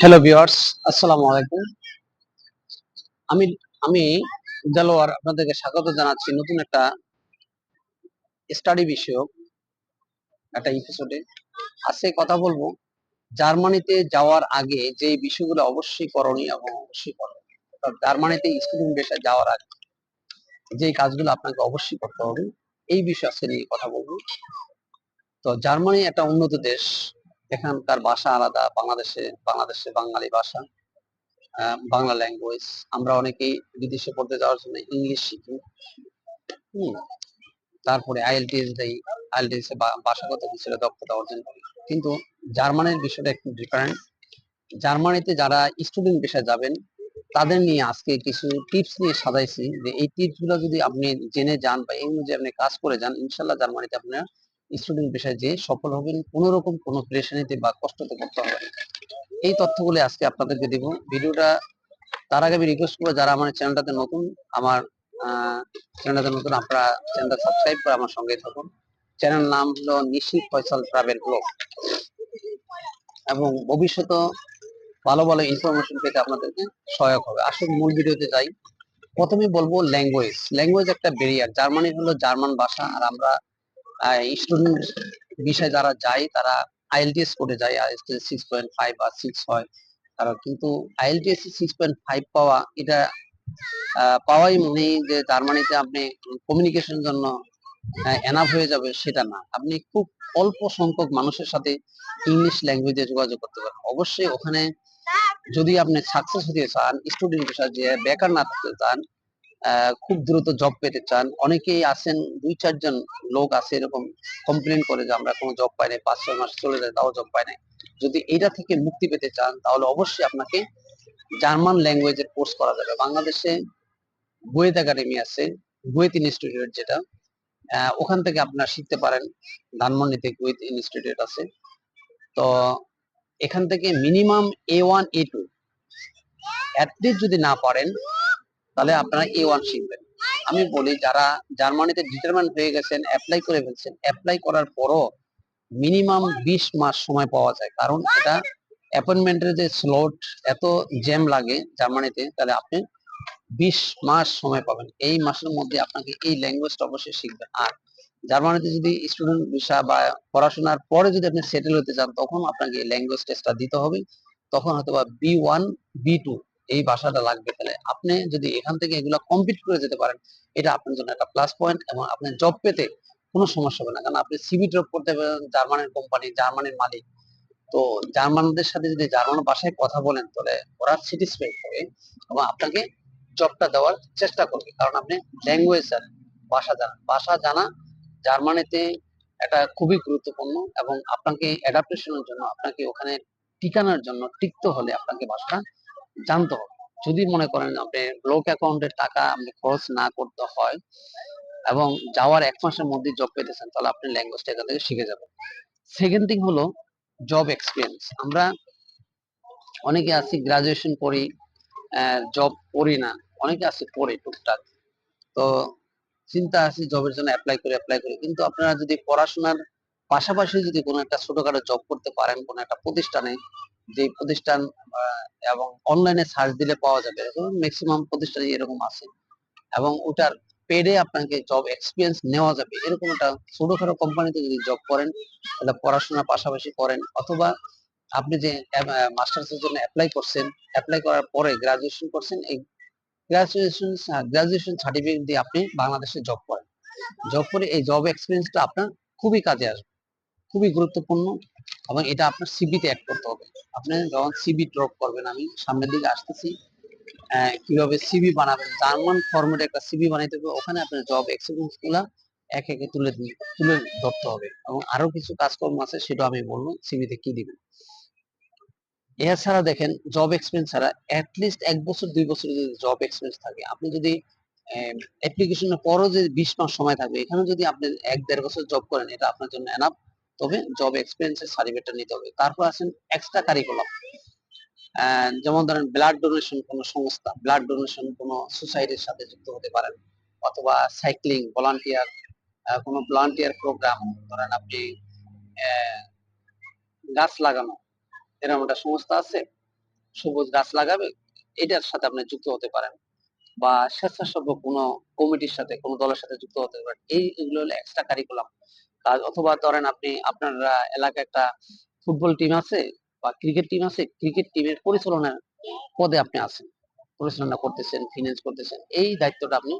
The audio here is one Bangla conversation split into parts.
হ্যালো ভিউয়ার্স আসসালামু আলাইকুম আমি আমি দেলোয়ার আপনাদেরকে স্বাগত জানাচ্ছি নতুন একটা স্টাডি বিষয়ক, একটা এপিসোডে আজকে কথা বলব জার্মানিতে যাওয়ার আগে যে বিষয়গুলো অবশ্যই করণীয় এবং অবশ্যই করণীয়। জার্মানিতে স্টুডেন্ট বেসে যাওয়ার আগে যে কাজগুলো আপনাকে অবশ্যই করতে হবে, এই বিষয়ে আজকে নিয়ে কথা বলব। তো জার্মানি একটা উন্নত দেশ এখানকার ভাষা আলাদা, বাংলাদেশে বাংলাদেশে বাঙালি ভাষা বাংলা ল্যাঙ্গুয়েজ আমরা অনেকেই বিদেশে পড়তে যাওয়ার জন্য ইংলিশ শিখি। তারপরে আইএলটিএস দেই। আইএলটিএস এ ভাষাগত কিছুটা দক্ষতা অর্জন করি। কিন্তু জার্মানির বিষয়টা একটু ডিফারেন্ট জার্মানিতে যারা স্টুডেন্ট পেশায় যাবেন, তাদের নিয়ে আজকে কিছু টিপস নিয়ে সাজাইছি যে এই টিপসগুলো যদি আপনি জেনে যান বা এই অনুযায়ী আপনি কাজ করে যান, ইনশাল্লাহ জার্মানিতে আপনার স্টুডেন্ট পেশায় যে সফল হবেন কোনো রকম কোনো প্রেশানিতে বা কষ্টতে করতে হবে এই তথ্যগুলি আজকে আপনাদেরকে দিব। ভিডিওটা তার আগে আমি রিকোয়েস্ট করব, যারা আমার চ্যানেলটাতে নতুন, আমার চ্যানেলটাতে নতুন, আপনারা চ্যানেলটা সাবস্ক্রাইব করে আমার সঙ্গে থাকুন। চ্যানেল নাম হলো নিশি ফয়সাল ট্রাভেল ব্লগ। এবং ভবিষ্যতে ভালো ভালো ইনফরমেশন পেতে আপনাদেরকে সহায়ক হবে। আসুন মূল ভিডিওতে যাই। প্রথমে বলব ল্যাঙ্গুয়েজ ল্যাঙ্গুয়েজ একটা ব্যারিয়ার জার্মানি হলো জার্মান ভাষা। আর আমরা স্টুডেন্ট বিষয়ে যারা যায়, তারা আইএলটিএস করে যায় আইএলটিএস সিক্স পয়েন্ট ফাইভ বা সিক্স হয় তারা কিন্তু আইএলটিএস সিক্স পয়েন্ট ফাইভ পাওয়া, এটা পাওয়াই মানে যে জার্মানিতে আপনি কমিউনিকেশন জন্য এনাফ হয়ে যাবে সেটা না। আপনি খুব অল্প সংখ্যক মানুষের সাথে ইংলিশ ল্যাঙ্গুয়েজে যোগাযোগ করতে পারেন। অবশ্যই ওখানে যদি আপনি সাকসেস হতে চান স্টুডেন্ট বিষয় যে বেকার না থাকতে চান খুব দ্রুত জব পেতে চান। অনেকেই আছেন, দুই চারজন লোক আছে এরকম কমপ্লেন করে যে আমরা কোনো জব পাই নাই, পাঁচ, ছয় মাস চলে যায়, তাও জব পাই নাই। যদি এটা থেকে মুক্তি পেতে চান, তাহলে অবশ্যই আপনাকে জার্মান ল্যাঙ্গুয়েজের কোর্স করা যাবে। বাংলাদেশে গুয়েত একাডেমি আছে গুয়েত ইনস্টিটিউট যেটা। ওখান থেকে আপনারা শিখতে পারেন, ধানমন্ডিতে গুয়েত ইনস্টিটিউট আছে। তো এখান থেকে minimum A one A two at least যদি না পারেন তাহলে আপনারা এ ওয়ান শিখবেন। আমি বলি, যারা জার্মানিতে ডিটারমেন্ট হয়ে গেছেন অ্যাপ্লাই করে ফেলছেন অ্যাপ্লাই করার পরও মিনিমাম বিশ মাস সময় পাওয়া যায়। কারণ এটা অ্যাপয়েন্টমেন্টের যে স্লট এত জ্যাম লাগে জার্মানিতে, তাহলে আপনি বিশ মাস সময় পাবেন। এই মাসের মধ্যে আপনাকে এই ল্যাঙ্গুয়েজটা অবশ্যই শিখবেন। আর জার্মানিতে যদি স্টুডেন্ট ভিসা বা পড়াশোনার পরে যদি আপনি সেটেল হতে চান, তখন আপনাকে এই ল্যাঙ্গুয়েজ টেস্টটা দিতে হবে। তখন হয়তো বা বি ওয়ান বি টু এই ভাষাটা লাগবে তাহলে আপনি যদি এখান থেকে এগুলো কমপ্লিট করে যেতে পারেন, এটা আপনার জন্য একটা প্লাস পয়েন্ট এবং আপনি জব পেতে কোনো সমস্যা হবে না। কারণ আপনি সিভি ড্রপ করতে পারেন জার্মানির কোম্পানি জার্মানির মালিক। তো জার্মানদের সাথে যদি জার্মান ভাষায় কথা বলেন, তাহলে ওরা স্যাটিসফাইড হবে এবং আপনাকে জবটা দেওয়ার চেষ্টা করবে। কারণ আপনি ল্যাঙ্গুয়েজ জানেন, ভাষা জানেন। ভাষা জানা জার্মানিতে এটা খুবই গুরুত্বপূর্ণ এবং আপনাকে অ্যাডাপ্টেশনের জন্য, আপনাকে ওখানে টিকানোর জন্য টিকতে হলে আপনাকে ভাষা জানতে হবে। যদি মনে করেন আপনি ব্লক অ্যাকাউন্টের টাকা আপনি খরচ না করতে হয় এবং যাওয়ার এক মাসের মধ্যে জব পেতেছেন, তাহলে আপনি ল্যাঙ্গুয়েজটা এখান থেকে শিখে যাবেন। সেকেন্ড থিং হলো জব এক্সপিরিয়েন্স আমরা অনেকে আছি গ্রাজুয়েশন করি জব করি না, অনেকে আছে পড়ে টুকটাক। তো চিন্তা আছে জবের জন্য অ্যাপ্লাই করে অ্যাপ্লাই করে। কিন্তু আপনারা যদি পড়াশোনার পাশাপাশি যদি কোনো একটা ছোটখাটো জব করতে পারেন, কোনো একটা প্রতিষ্ঠানে, যে প্রতিষ্ঠান এবং অনলাইনে সার্চ দিলে পাওয়া যাবে ম্যাক্সিমাম প্রতিষ্ঠানে এরকম আছে। এবং ওটার পেডে আপনাকে জব এক্সপিরিয়েন্স নেওয়া যাবে। এরকম একটা ছোটখাটো কোম্পানিতে যদি জব করেন, তাহলে পড়াশোনার পাশাপাশি করেন, অথবা আপনি যে মাস্টার্স এর জন্য অ্যাপ্লাই করছেন অ্যাপ্লাই করার পরে গ্রাজুয়েশন করছেন, এই গ্রাজুয়েশন গ্রাজুয়েশন সার্টিফিকেট দিয়ে আপনি বাংলাদেশে জব করেন। জব করে এই জব এক্সপিরিয়েন্সটা আপনার খুবই কাজে আসবে। খুবই গুরুত্বপূর্ণ এবং এটা আপনার সিবিতে অ্যাড করতে হবে। আপনি যখন সিবি ড্রপ করবেন, আমি সামনের দিকে আসতেছি। কীভাবে সিবি বানাবেন, জার্মান ফরম্যাটে একটা সিবি বানাইতে হবে। ওখানে আপনার জব এক্সপিরিয়েন্সগুলা এক একে তুলে তুলে ধরতে হবে এবং আরও কিছু কাজকর্ম আছে, সেটা আমি বলব সিবিতে কি দিবেন। এছাড়া দেখেন জব এক্সপিরিয়েন্স ছাড়া অ্যাটলিস্ট এক বছর, দুই বছর যদি জব এক্সপিরিয়েন্স থাকে, আপনি যদি অ্যাপ্লিকেশনের পরও যে বিশ মাস সময় থাকবে, এখানে যদি আপনি এক, দেড় বছর জব করেন, এটা আপনার জন্য এনাফ তবে জব এক্সপিরিয়েন্সের সার্টিফিকেটটা নিতে হবে। তারপর আছেন এক্সট্রা কারিকুলাম যেমন ধরেন ব্লাড ডোনেশন কোন সংস্থা ব্লাড ডোনেশন কোন সোসাইটির সাথে যুক্ত হতে পারেন। অথবা সাইক্লিং ভলান্টিয়ার কোনো ভলান্টিয়ার প্রোগ্রাম ধরেন আপনি গাছ লাগানো, এরকম একটা সংস্থা আছে। সবুজ গাছ লাগাবে, এটার সাথে আপনি যুক্ত হতে পারেন। বা স্বেচ্ছাসেবক কোনো কমিটির সাথে, কোনো দলের সাথে যুক্ত হতে পারেন। এই এগুলো হলো এক্সট্রা কারিকুলাম কাজ, অথবা ধরেন আপনি আপনার এলাকায় একটা ফুটবল টিম আছে বা ক্রিকেট টিম আছে ক্রিকেট টিমের পরিচালনা পদে আপনি আছেন, পরিচালনা করতেছেন ফিনান্স করতেছেন, এই দায়িত্বটা আপনি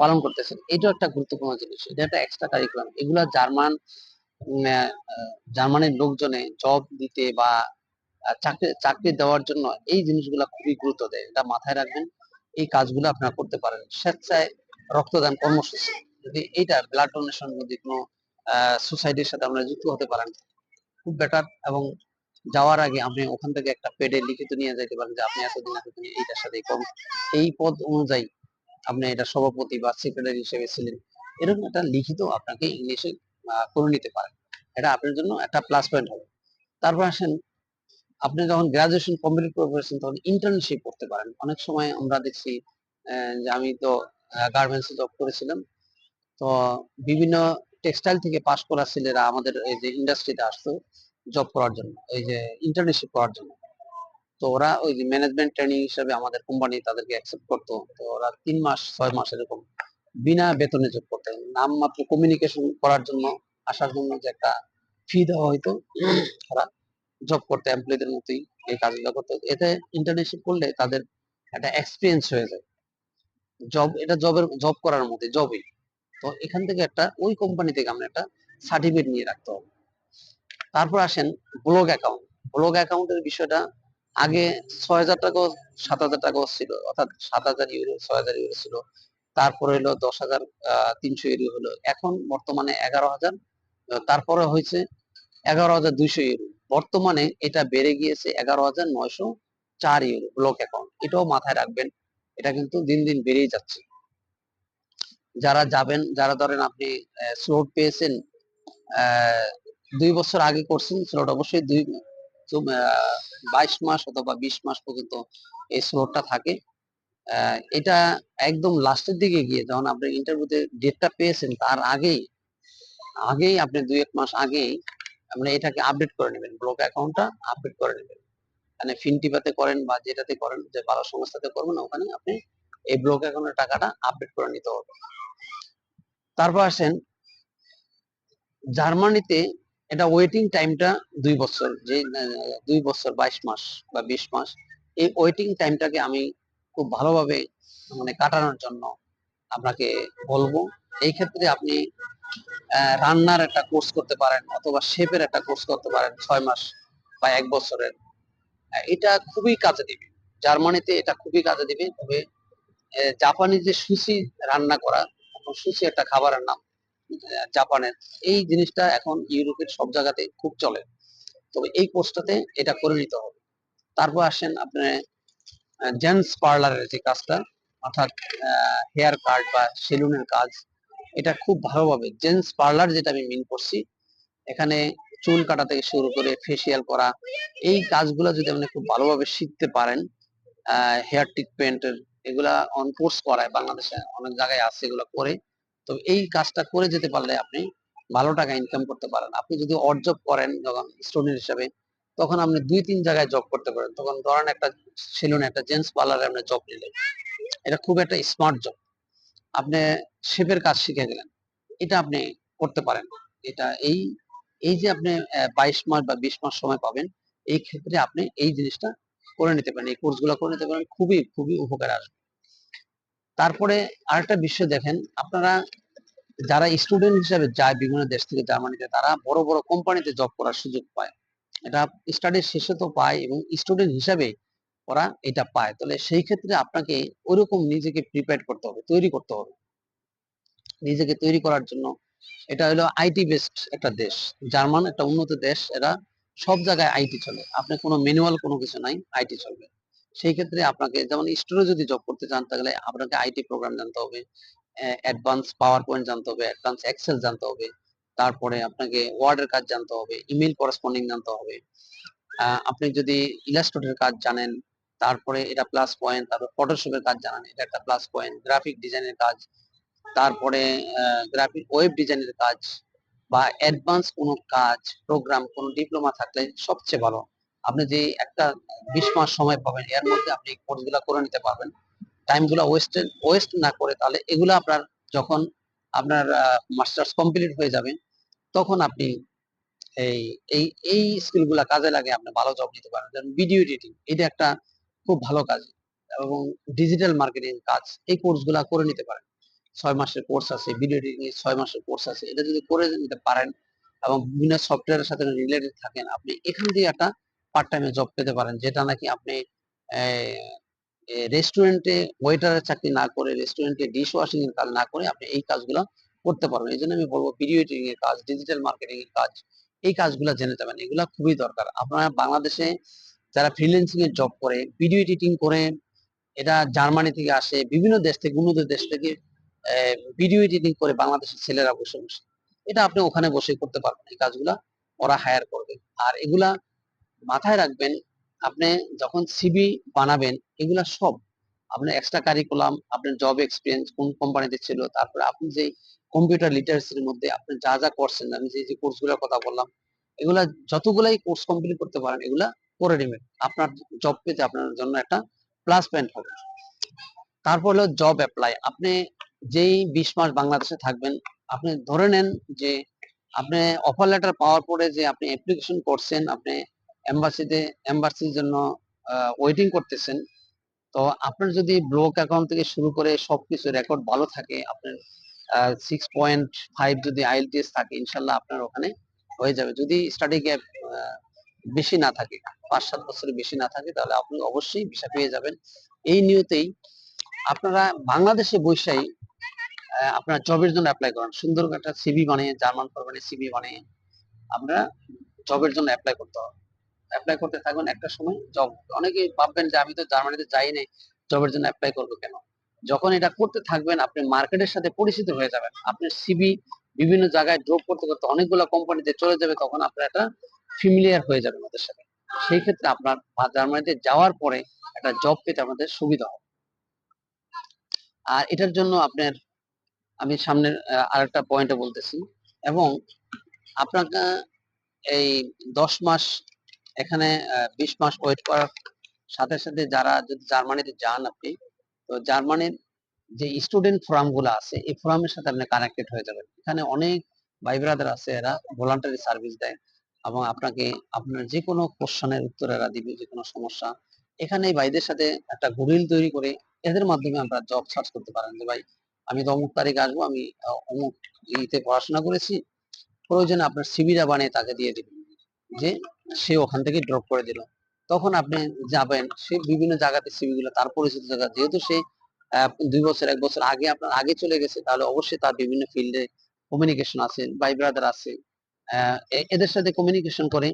পালন করতেছেন। এটাও একটা গুরুত্বপূর্ণ জিনিস, এটা একটা এক্সট্রা কারিকুলাম এগুলা জার্মান জার্মানির লোকজনে জব দিতে বা চাকরি চাকরি দেওয়ার জন্য এই জিনিসগুলা খুবই গুরুত্ব দেয়। এটা মাথায় রাখবেন, এই কাজগুলো আপনারা করতে পারেন। স্বেচ্ছায় রক্তদান কর্মসূচি। যদি এইটা ব্লাড ডোনেশন যদি কোনো সোসাইটির সাথে আপনারা যুক্ত হতে পারেন। খুব বেটার এবং যাওয়ার আগে আপনি ওখান থেকে একটা পেডে লিখিত নিয়ে যেতে পারেন যে আপনি এতদিন এতদিন এইটার সাথে কর্ম এই পদ অনুযায়ী আপনি এটা সভাপতি বা সেক্রেটারি হিসেবে ছিলেন। এরকম একটা লিখিত আপনাকে ইংলিশে করে নিতে পারেন। এটা আপনার জন্য একটা প্লাস পয়েন্ট হবে। তারপর আসেন, আপনি যখন গ্রাজুয়েশন কমপ্লিট করেছেন তখন ইন্টার্নশিপ করতে পারেন। অনেক সময় আমরা দেখছি যে আমি তো গার্মেন্টস জব করেছিলাম। তো বিভিন্ন টেক্সটাইল থেকে পাশ করা ছেলেরা আমাদের এই যে ইন্ডাস্ট্রিতে আসতো জব করার জন্য, এই যে ইন্টার্নশিপ করার জন্য। তো ওরা ওই যে ম্যানেজমেন্ট ট্রেনিং হিসেবে আমাদের কোম্পানি তাদেরকে অ্যাকসেপ্ট করতো। তো ওরা তিন মাস, ছয় মাস এরকম বিনা বেতনে জব করতেন নামমাত্র কমিউনিকেশন করার জন্য, আসার জন্য যে একটা ফি দেওয়া হয়তো ওরা জব করতে এমপ্লয়ীদের মতোই এই কাজগুলো করতো। এতে ইন্টার্নশিপ করলে তাদের একটা এক্সপিরিয়েন্স হয়ে যায়। জব এটা জবের জব করার মধ্যে জবই তো এখান থেকে একটা, ওই কোম্পানি থেকে আমরা একটা সার্টিফিকেট নিয়ে রাখতে হবে। তারপর আসেন ব্লগ অ্যাকাউন্ট ব্লগ অ্যাকাউন্টের বিষয়টা আগে ছয় হাজার টাকা, সাত হাজার টাকাও ছিল, অর্থাৎ সাত হাজার ইউরো ছয় হাজার ইউরো ছিল। তারপরে হলো দশ হাজার তিনশো ইউরো হলো। এখন বর্তমানে এগারো হাজার তারপরে হয়েছে এগারো হাজার দুইশো ইউরো বর্তমানে এটা বেড়ে গিয়েছে এগারো হাজার নয়শো চার ইউরো ব্লক অ্যাকাউন্ট এটাও মাথায় রাখবেন, এটা কিন্তু দিন দিন বেড়েই যাচ্ছে। যারা যাবেন, যারা ধরেন আপনি স্লোট পেয়েছেন দুই বছর আগে করছেন স্লোট অবশ্যই দুই বাইশ মাস অথবা বিশ মাস পর্যন্ত এই স্লোটটা থাকে। এটা একদম লাস্টের দিকে গিয়ে যখন আপনি ইন্টারভিউতে ডেটটা পেয়েছেন, তার আগেই আগেই আপনি দুই এক মাস আগেই আপনি এটাকে আপডেট করে নেবেন ব্লক অ্যাকাউন্টটা আপডেট করে নেবেন। মানে ফিনটিপাতে করেন বা যেটাতে করেন, যে ভালো সংস্থাতে করবেন, ওখানে আপনি এই ব্লক অ্যাকাউন্টের টাকাটা আপডেট করে নিতে হবে। তারপর আসেন, জার্মানিতে এটা ওয়েটিং টাইমটা দুই বছর, যে দুই বছর, বাইশ মাস বা বিশ মাস, এই ওয়েটিং টাইমটাকে আমি খুব ভালোভাবে মানে কাটানোর জন্য আপনাকে বলব। এই ক্ষেত্রে আপনি রান্নার একটা কোর্স করতে পারেন অথবা শেপের একটা কোর্স করতে পারেন ছয় মাস বা এক বছরের। এটা খুবই কাজে দিবে। জার্মানিতে এটা খুবই কাজে দিবে, তবে জাপানি যে সুশি রান্না করা, এখন সুশি একটা খাবারের নাম জাপানের এই জিনিসটা এখন ইউরোপের সব জায়গাতে খুব চলে। তবে এই কোর্সটাতে এটা করে নিতে হবে। তারপর আসেন আপনি জেন্টস পার্লারের যে কাজটা, অর্থাৎ হেয়ার কাট বা সেলুনের কাজ, এটা খুব ভালোভাবে। জেন্টস পার্লার যেটা আমি মিন করছি, এখানে চুল কাটা থেকে শুরু করে ফেসিয়াল করা, এই কাজগুলো যদি আপনি খুব ভালোভাবে শিখতে পারেন হেয়ার ট্রিটমেন্টের এগুলা অন কোর্স করায়, বাংলাদেশে অনেক জায়গায় আছে এগুলো করে। তো এই কাজটা করে যেতে পারলে আপনি ভালো টাকা ইনকাম করতে পারেন। আপনি যদি অড জব করেন যখন স্টুডেন্ট হিসেবে, তখন আপনি দুই, তিন জায়গায় জব করতে পারেন। তখন ধরেন একটা সেলুনে একটা জেন্টস পার্লারে আপনি জব নিলেন। এটা খুব একটা স্মার্ট জব আপনি শেফের কাজ শিখে গেলেন। এটা আপনি করতে পারেন। এটা এই এই যে আপনি বাইশ মাস বা বিশ মাস সময় পাবেন, এই ক্ষেত্রে আপনি এই জিনিসটা করে নিতে পারেন, এই কোর্সগুলো করে নিতে পারেন, খুবই খুবই উপকার আসবে। তারপরে আরেকটা বিষয় দেখেন, আপনারা যারা স্টুডেন্ট হিসেবে যায় বিভিন্ন দেশ থেকে জার্মানিতে, তারা বড় বড় কোম্পানিতে জব করার সুযোগ পায়। এটা স্টাডির শেষে তো পায় এবং স্টুডেন্ট হিসাবে ওরা এটা পায়। তাহলে সেই ক্ষেত্রে আপনাকে ওরকম নিজেকে প্রিপেয়ার করতে হবে, তৈরি করতে হবে। নিজেকে তৈরি করার জন্য এটা হলো আইটি বেসড একটা দেশ। জার্মান একটা উন্নত দেশ, এরা সব জায়গায় আইটি চলে। আপনি কোনো ম্যানুয়াল কোনো কিছু নাই, আইটি চলবে। সেই ক্ষেত্রে আপনাকে যেমন স্টোরে যদি জব করতে চান, তাহলে আপনাকে আইটি প্রোগ্রাম জানতে হবে অ্যাডভান্স পাওয়ার পয়েন্ট জানতে হবে অ্যাডভান্স এক্সেল জানতে হবে, তারপরে আপনাকে ওয়ার্ডের কাজ জানতে হবে ইমেল করেসপন্ডিং জানতে হবে। আপনি যদি ইলাস্ট্রেটরের কাজ জানেন, তারপরে এটা প্লাস পয়েন্ট তারপর ফটোশপের কাজ জানেন, এটা একটা প্লাস পয়েন্ট গ্রাফিক ডিজাইনের কাজ, তারপরে গ্রাফিক ওয়েব ডিজাইনের কাজ বা অ্যাডভান্স কোনো কাজ প্রোগ্রাম কোনো ডিপ্লোমা থাকলে সবচেয়ে ভালো। আপনি যে একটা বিশ মাস সময় পাবেন, এর মধ্যে আপনি কোর্সগুলা করে নিতে পারবেন। টাইমগুলা ওয়েস্ট ওয়েস্ট না করে তাহলে এগুলো আপনার যখন আপনার মাস্টার্স কমপ্লিট হয়ে যাবে, তখন আপনি এই এই এই স্কিলগুলা কাজে লাগে আপনি ভালো জব নিতে পারেন যেমন ভিডিও এডিটিং এটা একটা খুব ভালো কাজ এবং ডিজিটাল মার্কেটিং কাজ, এই কোর্সগুলা করে নিতে পারেন। ছয় মাসের কোর্স আছে ভিডিও এডিটিং এর ছয় মাসের কোর্স আছে, এটা যদি করে নিতে পারেন এবং বিভিন্ন সফটওয়্যারের সাথে রিলেটেড থাকেন, আপনি এখান দিয়ে একটা পার্ট টাইমে জব পেতে পারেন, যেটা নাকি আপনি রেস্টুরেন্টে ওয়েটারের চাকরি না করে রেস্টুরেন্টে ডিশ ওয়াশিং এর কাজ না করে আপনি এই কাজগুলো করতে পারবেন। এই জন্য আমি বলব ভিডিও এডিটিং এর কাজ ডিজিটাল মার্কেটিং এর কাজ, এই কাজগুলো জেনে যাবেন, এগুলা খুবই দরকার। আপনারা বাংলাদেশে যারা ফ্রিল্যান্সিং এর জব করে ভিডিও এডিটিং করে, এটা জার্মানি থেকে আসে, বিভিন্ন দেশ থেকে, উন্নত দেশ থেকে ভিডিও এডিটিং করে বাংলাদেশের ছেলেরা বসে বসে। এটা আপনি ওখানে বসে করতে পারবেন, এই কাজগুলা ওরা হায়ার করবে। আর এগুলা মাথায় রাখবেন, আপনি যখন সিবি বানাবেন, এগুলা সব আপনার এক্সট্রা কারিকুলাম আপনার জব এক্সপিরিয়েন্স কোন কোম্পানিতে ছিল, তারপরে আপনি যে কম্পিউটার লিটারেসির মধ্যে আপনি যা যা করছেন, আমি যে যে কোর্সগুলোর কথা বললাম, এগুলা যতগুলাই কোর্স কমপ্লিট করতে পারেন, এগুলা করে নেবেন। আপনার জব পেতে আপনার জন্য একটা প্লাস পয়েন্ট হবে। তারপর হলো জব অ্যাপ্লাই আপনি যেই বিশ মাস বাংলাদেশে থাকবেন, আপনি ধরে নেন যে আপনি অফার লেটার পাওয়ার পরে যে আপনি অ্যাপ্লিকেশন করছেন, আপনি এম্বাসিতে এম্বাসির জন্য ওয়েটিং করতেছেন, তো আপনার যদি ব্লক অ্যাকাউন্ট থেকে শুরু করে সবকিছু রেকর্ড ভালো থাকে, আপনার সিক্স পয়েন্ট ফাইভ যদি আইএলটিএস থাকে, ইনশাল্লাহ আপনার ওখানে হয়ে যাবে। যদি স্টাডি গ্যাপ বেশি না থাকে, পাঁচ সাত বছরের বেশি না থাকে, তাহলে আপনি অবশ্যই ভিসা পেয়ে যাবেন। এই নিয়তেই আপনারা বাংলাদেশে বৈশাই আপনারা জবের জন্য অ্যাপ্লাই করেন। সুন্দর একটা সিভি বানিয়ে, জার্মান ফরম্যাটে সিভি বানিয়ে আপনারা জবের জন্য অ্যাপ্লাই করতে হবে। অ্যাপ্লাই করতে থাকবেন একটা সময় জব অনেকেই ভাববেন যে আমি তো জার্মানিতে যাই নাই জবের জন্য অ্যাপ্লাই করব কেন? যখন এটা করতে থাকবেন, আপনি মার্কেটের সাথে পরিচিত হয়ে যাবেন। আপনার সিবি বিভিন্ন জায়গায় ড্রপ করতে করতে অনেকগুলো কোম্পানিতে চলে যাবে, তখন আপনার একটা ফিমিলিয়ার হয়ে যাবে আমাদের সাথে। সেই ক্ষেত্রে আপনার জার্মানিতে যাওয়ার পরে একটা জব পেতে আমাদের সুবিধা হবে। আর এটার জন্য আপনার আমি সামনের আরেকটা পয়েন্টে বলতেছি। এবং আপনাকে এই দশ মাস এখানে বিশ মাস ওয়েট করার সাথে সাথে যারা যদি জার্মানিতে যান আপনি, তো জার্মানির যে স্টুডেন্ট ফোরামগুলো আছে, এই ফোরামের সাথে আপনি কানেক্টেড হয়ে যাবেন। এখানে অনেক ভাই ব্রাদার আছে, এরা ভলান্টারি সার্ভিস দেয় এবং আপনাকে, আপনার যে কোনো কোশ্চেনের উত্তর এরা দিবে যে কোনো সমস্যা। এখানে ভাইদের সাথে একটা গুরিল তৈরি করে এদের মাধ্যমে আমরা জব সার্চ করতে পারেন যে ভাই আমি তো অমুক তারিখ আসব, আমি অমুক ইতে পড়াশোনা করেছি। প্রয়োজনে আপনার সিবিটা বানিয়ে তাকে দিয়ে দিবেন। যে সে ওখান থেকে ড্রপ করে দিল। তখন আপনি যাবেন, সে বিভিন্ন জায়গাতে সিবি গুলো, তার পরিচিত জায়গা। যেহেতু সে দুই বছর, এক বছর আগে আপনার, আগে চলে গেছে, তাহলে অবশ্যই তার বিভিন্ন ফিল্ডে কমিউনিকেশন আছে, ভাই ব্রাদার আছে। এদের সাথে কমিউনিকেশন করে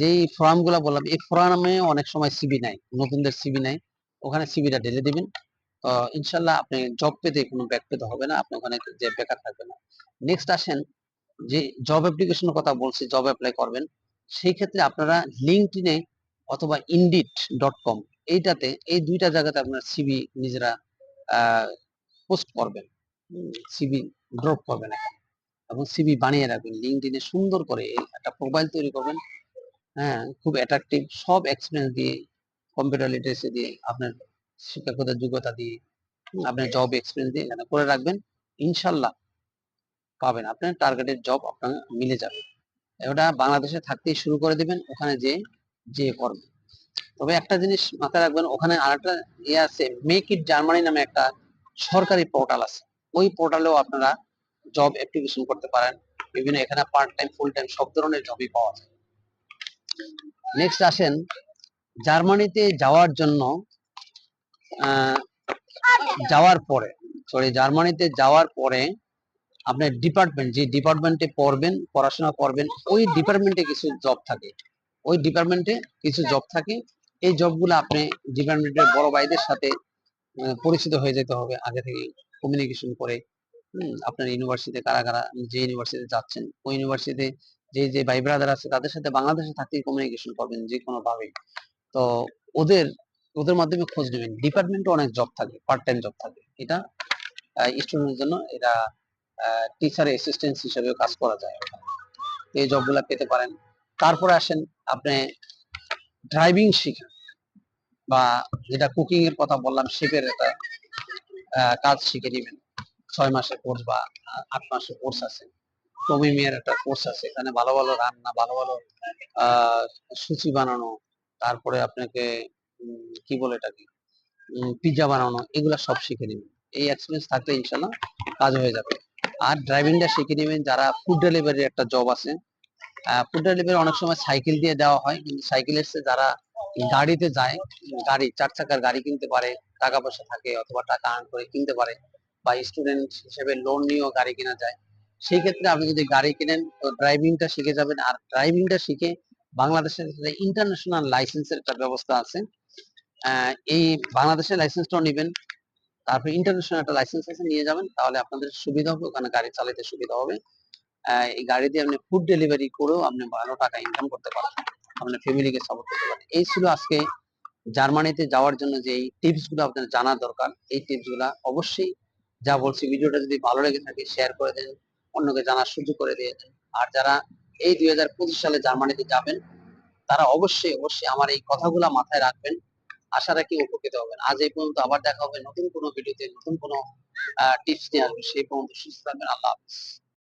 যেই ফর্মগুলা বললাম, এই ফর্মে অনেক সময় সিবি নাই নতুনদের সিবি নাই ওখানে সিবিটা ঢেলে দিবেন। ইনশাল্লাহ আপনি জব পেতে কোনো ব্যাক পেতে হবে না, আপনি ওখানে যে বেকার থাকবে না। নেক্সট আসেন, যে জব অ্যাপ্লিকেশনের কথা বলছি জব অ্যাপ্লাই করবেন, সেই ক্ষেত্রে আপনারা লিঙ্কডিনে অথবা ইন্ডিট ডট কম এইটাতে, এই দুইটা জায়গাতে আপনার সিবি নিজেরা পোস্ট করবেন। সিবি ড্রপ করবেন এখানে এবং সিবি বানিয়ে রাখবেন। লিঙ্কডিনে সুন্দর করে একটা প্রোফাইল তৈরি করবেন। হ্যাঁ খুব অ্যাট্রাকটিভ সব এক্সপিরিয়েন্স দিয়ে কম্পিউটার লিটারেসি দিয়ে আপনার শিক্ষাগত যোগ্যতা দিয়ে আপনার জব এক্সপিরিয়েন্স দিয়ে এখানে করে রাখবেন ইনশাল্লাহ পাবেন। আপনার টার্গেটের জব আপনার মিলে যাবে। ওটা বাংলাদেশে থাকতেই শুরু করে দিবেন ওখানে যে যে করবেন। তবে একটা জিনিস মাথায় রাখবেন ওখানে আরেকটা ইয়ে আছে মেক ইট জার্মানি নামে একটা সরকারি পোর্টাল আছে। ওই পোর্টালেও আপনারা জব অ্যাপ্লিকেশন করতে পারেন। বিভিন্ন এখানে পার্ট টাইম ফুল টাইম সব ধরনের জবই পাওয়া যায়। নেক্সট আসেন জার্মানিতে যাওয়ার জন্য যাওয়ার পরে সরি জার্মানিতে যাওয়ার পরে আপনার ডিপার্টমেন্ট যে ডিপার্টমেন্টে পড়বেন, পড়াশোনা করবেন, ওই ডিপার্টমেন্টে কিছু জব থাকে। ওই ডিপার্টমেন্টে কিছু জব থাকে। এই জবগুলো আপনি ডিপার্টমেন্টের বড় ভাইদের সাথে পরিচিত হয়ে যেতে হবে। আগে থেকে কমিউনিকেশন করে আপনার ইউনিভার্সিটিতে কারা কারা, যে ইউনিভার্সিটিতে যাচ্ছেন, ওই ইউনিভার্সিটিতে যে যে ভাই ব্রাদার আছে, তাদের সাথে বাংলাদেশে থাকতেই কমিউনিকেশন করবেন যে কোনো ভাবে তো ওদের ওদের মাধ্যমে খোঁজ নেবেন। ডিপার্টমেন্টে অনেক জব থাকে পার্ট টাইম জব থাকে। এটা স্টুডেন্টের জন্য এটা টিচার অ্যাসিস্ট্যান্ট হিসেবেও কাজ করা যায় এই জবগুলা পেতে পারেন। তারপরে আসেন, আপনি ড্রাইভিং শিখা বা যেটা কুকিং এর কথা বললাম শেফের একটা কাজ শিখে নেবেন। ছয় মাসের কোর্স বা আট মাসের কোর্স আছে। টমি মিয়ার একটা কোর্স আছে। এখানে ভালো ভালো রান্না, ভালো ভালো সূচি বানানো, তারপরে আপনাকে কি বলে এটাকে? পিৎজা বানানো, এগুলা সব শিখে নেবেন এই এক্সপিরিয়েন্স থাকলে ইনশাল্লাহ কাজ হয়ে যাবে। আর ড্রাইভিংটা শিখে নেবেন যারা ফুড ডেলিভারির একটা জব আছে। ফুড ডেলিভারি অনেক সময় সাইকেল দিয়ে দেওয়া হয়, কিন্তু সাইকেল এসে যারা গাড়িতে যায়, গাড়ি, চার চাকার গাড়ি কিনতে পারে, টাকা পয়সা থাকে অথবা টাকা আর্ন করে কিনতে পারে বা স্টুডেন্ট হিসেবে লোন নিয়েও গাড়ি কেনা যায়, সেই ক্ষেত্রে আপনি যদি গাড়ি কিনেন, তো ড্রাইভিংটা শিখে যাবেন। আর ড্রাইভিংটা শিখে বাংলাদেশের ইন্টারন্যাশনাল লাইসেন্সের একটা ব্যবস্থা আছে এই বাংলাদেশের লাইসেন্সটাও নেবেন। তারপর ইন্টারন্যাশনাল একটা লাইসেন্স আছে, নিয়ে যাবেন। তাহলে আপনাদের সুবিধা হবে, ওখানে গাড়ি চালাতে সুবিধা হবে। এই গাড়ি দিয়ে আপনি ফুড ডেলিভারি করেও আপনি ভালো টাকা ইনকাম করতে পারেন আপনার ফ্যামিলিকে সাপোর্ট করতে পারেন এই ছিল আজকে জার্মানিতে যাওয়ার জন্য যে এই টিপসগুলো আপনার জানা দরকার। এই টিপসগুলা অবশ্যই যা বলছি, ভিডিওটা যদি ভালো লেগে থাকে শেয়ার করে দেন, অন্যকে জানার সুযোগ করে দিয়ে দেন। আর যারা এই দুই হাজার পঁচিশ সালে জার্মানিতে যাবেন, তারা অবশ্যই অবশ্যই আমার এই কথাগুলা মাথায় রাখবেন। আশা রাখি উপকৃত হবেন। আজ এই পর্যন্ত আবার দেখা হবে নতুন কোনো ভিডিওতে, নতুন কোনো টিপস নিয়ে আসবে। সেই পর্যন্ত সুস্থ থাকবেন। আল্লাহ হাফিজ।